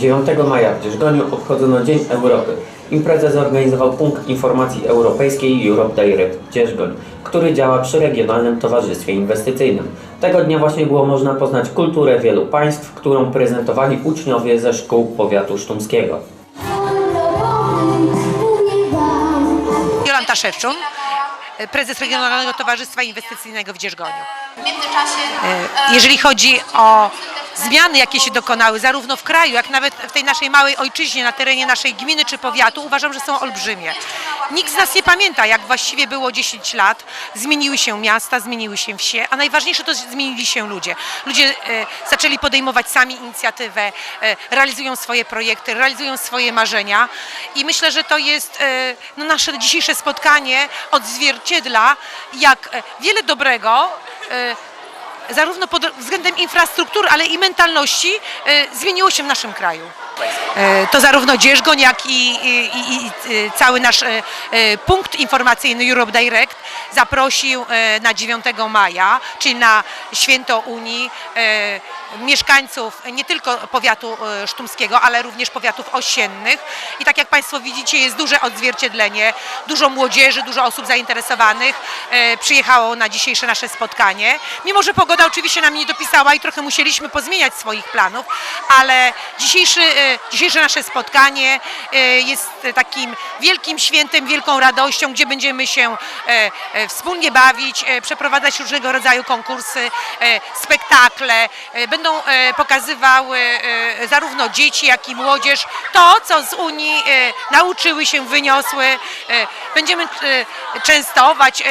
9 maja w Dzierżgoniu obchodzono Dzień Europy. Imprezę zorganizował Punkt Informacji Europejskiej Europe Direct Dzierżgoń, który działa przy Regionalnym Towarzystwie Inwestycyjnym. Tego dnia właśnie było można poznać kulturę wielu państw, którą prezentowali uczniowie ze szkół powiatu sztumskiego. Jolanta Szewczun, prezes Regionalnego Towarzystwa Inwestycyjnego w Dzierżgoniu. Międzyczasie E, Jeżeli chodzi o zmiany, jakie się dokonały, zarówno w kraju, jak nawet w tej naszej małej ojczyźnie, na terenie naszej gminy czy powiatu, uważam, że są olbrzymie. Nikt z nas nie pamięta, jak właściwie było 10 lat. Zmieniły się miasta, zmieniły się wsie, a najważniejsze to zmienili się ludzie. Ludzie e, zaczęli podejmować sami inicjatywę, e, realizują swoje projekty, realizują swoje marzenia i myślę, że to jest e, no, nasze dzisiejsze spotkanie odzwierciedla, jak e, wiele dobrego e, zarówno pod względem infrastruktury, ale i mentalności e, zmieniło się w naszym kraju. E, To zarówno Dzierżgoń, jak i, i, i, e, cały nasz punkt informacyjny Europe Direct zaprosił na 9 maja, czyli na święto Unii, mieszkańców nie tylko powiatu e, sztumskiego, ale również powiatów osiennych. I tak jak Państwo widzicie, jest duże odzwierciedlenie, dużo młodzieży, dużo osób zainteresowanych e, przyjechało na dzisiejsze nasze spotkanie. Mimo, że pogoda oczywiście nam nie dopisała i trochę musieliśmy pozmieniać swoich planów, ale dzisiejszy, e, dzisiejsze nasze spotkanie jest takim wielkim świętem, wielką radością, gdzie będziemy się wspólnie bawić, przeprowadzać różnego rodzaju konkursy, spektakle. E, Będą e, pokazywały e, zarówno dzieci, jak i młodzież to, co z Unii e, nauczyły się, wyniosły. Będziemy częstować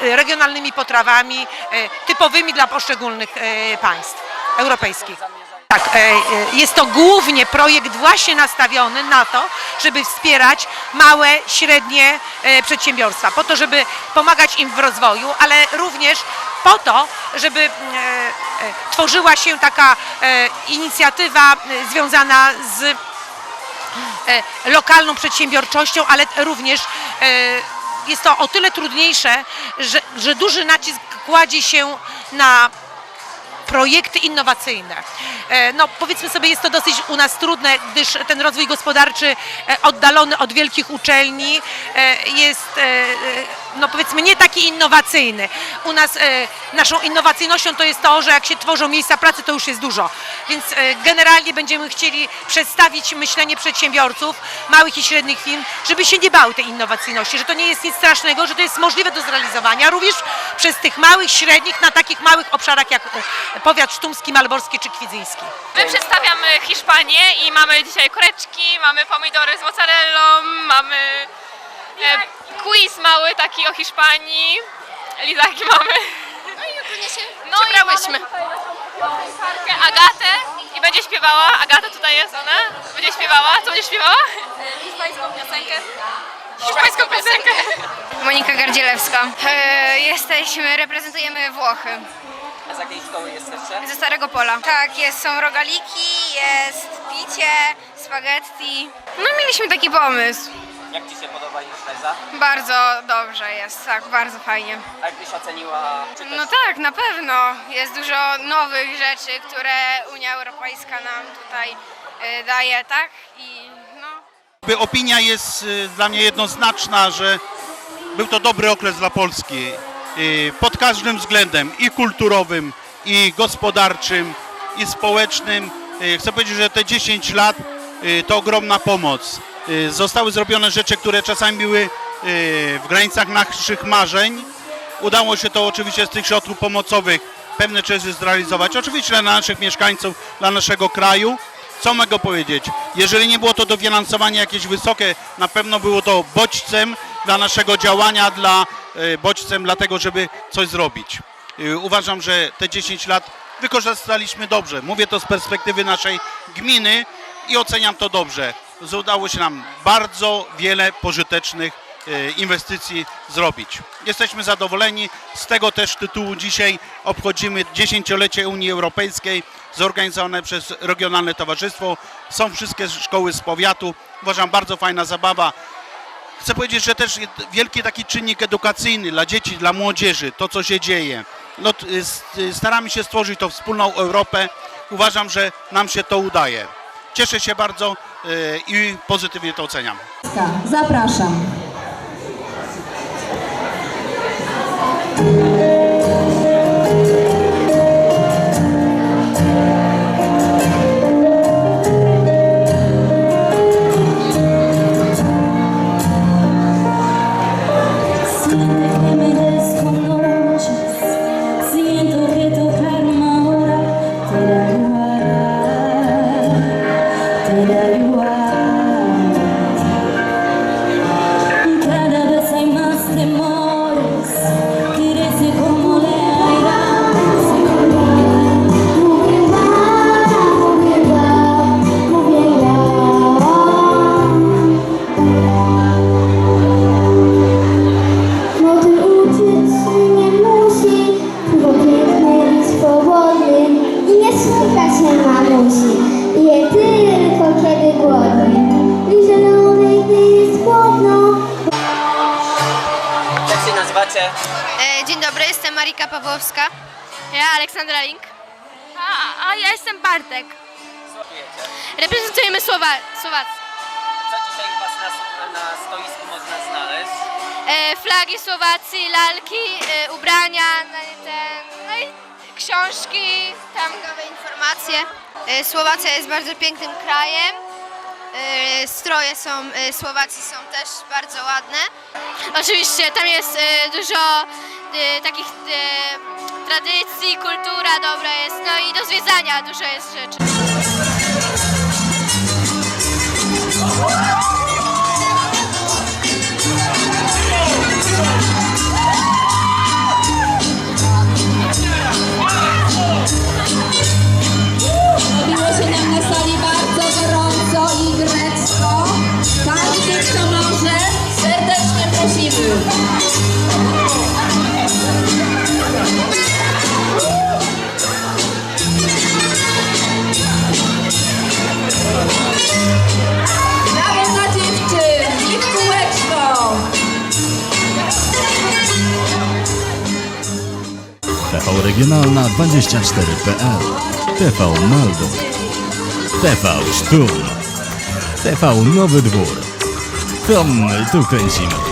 regionalnymi potrawami typowymi dla poszczególnych państw europejskich. Tak, jest to głównie projekt właśnie nastawiony na to, żeby wspierać małe, średnie przedsiębiorstwa, po to, żeby pomagać im w rozwoju, ale również po to, żeby tworzyła się taka e, inicjatywa e, związana z e, lokalną przedsiębiorczością, ale również e, jest to o tyle trudniejsze, że, że duży nacisk kładzie się na projekty innowacyjne. E, No powiedzmy sobie, jest to dosyć u nas trudne, gdyż ten rozwój gospodarczy e, oddalony od wielkich uczelni e, jest e, e, no powiedzmy nie taki innowacyjny. U nas e, naszą innowacyjnością to jest to, że jak się tworzą miejsca pracy, to już jest dużo. Więc e, generalnie będziemy chcieli przedstawić myślenie przedsiębiorców, małych i średnich firm, żeby się nie bały tej innowacyjności, że to nie jest nic strasznego, że to jest możliwe do zrealizowania również przez tych małych, średnich, na takich małych obszarach jak e, powiat sztumski, malborski czy kwidzyński. my przedstawiamy Hiszpanię i mamy dzisiaj koreczki, mamy pomidory z mozzarellą, mamy e, quiz mały taki o Hiszpanii, lizaki mamy. No i ogólnie się no przebrałyśmy. Agatę i będzie śpiewała, Agata tutaj jest ona, będzie śpiewała, co będzie śpiewała? Hiszpańską piosenkę. Hiszpańską piosenkę. Monika Gardzielewska. E, jesteśmy, reprezentujemy Włochy. A z jakiej szkoły jesteście? Ze Starego Pola. Tak, jest, są rogaliki, jest picie, spaghetti. No mieliśmy taki pomysł. Jak Ci się podoba impreza? Bardzo dobrze jest, tak, bardzo fajnie. A jak byś oceniła, czy też No tak, na pewno. Jest dużo nowych rzeczy, które Unia Europejska nam tutaj e, daje, tak? I no... Opinia jest y, dla mnie jednoznaczna, że był to dobry okres dla Polski y, pod każdym względem i kulturowym, i gospodarczym, i społecznym. Y, Chcę powiedzieć, że te 10 lat y, to ogromna pomoc. Y, Zostały zrobione rzeczy, które czasami były y, w granicach naszych marzeń. Udało się to oczywiście z tych środków pomocowych pewne rzeczy zrealizować. Oczywiście dla naszych mieszkańców, dla naszego kraju. Co mogę powiedzieć? Jeżeli nie było to dofinansowanie jakieś wysokie, na pewno było to bodźcem dla naszego działania, dla e, bodźcem dlatego, żeby coś zrobić. Uważam, że te 10 lat wykorzystaliśmy dobrze. Mówię to z perspektywy naszej gminy i oceniam to dobrze. Udało się nam bardzo wiele pożytecznych e, inwestycji zrobić. Jesteśmy zadowoleni. Z tego też tytułu dzisiaj obchodzimy dziesięciolecie Unii Europejskiej zorganizowane przez Regionalne Towarzystwo. Są wszystkie szkoły z powiatu. Uważam bardzo fajna zabawa. Chcę powiedzieć, że też wielki taki czynnik edukacyjny dla dzieci, dla młodzieży, to co się dzieje. No, y, staramy się stworzyć tą wspólną Europę. Uważam, że nam się to udaje. Cieszę się bardzo e, i pozytywnie to oceniam. Zapraszam. Tylko kiedy głodny, i zielony, gdy jest chłodno. Jak się nazywacie? E, Dzień dobry, jestem Marika Pawłowska. Ja Aleksandra Link. A, a ja jestem Bartek. Reprezentujemy Słowa Słowację. Co dzisiaj u Was na, na stoisku można znaleźć? E, flagi Słowacji, lalki, e, ubrania, no i ten, no i książki, tam nowe informacje. E, Słowacja jest bardzo pięknym krajem. E, stroje są, e, Słowacji są też bardzo ładne. Oczywiście tam jest dużo takich tradycji, kultura dobra jest, no i do zwiedzania dużo jest rzeczy. na 24.pl, TV Maldo TV Sztum TV Nowy Dwór. Tom, tu kręcimy.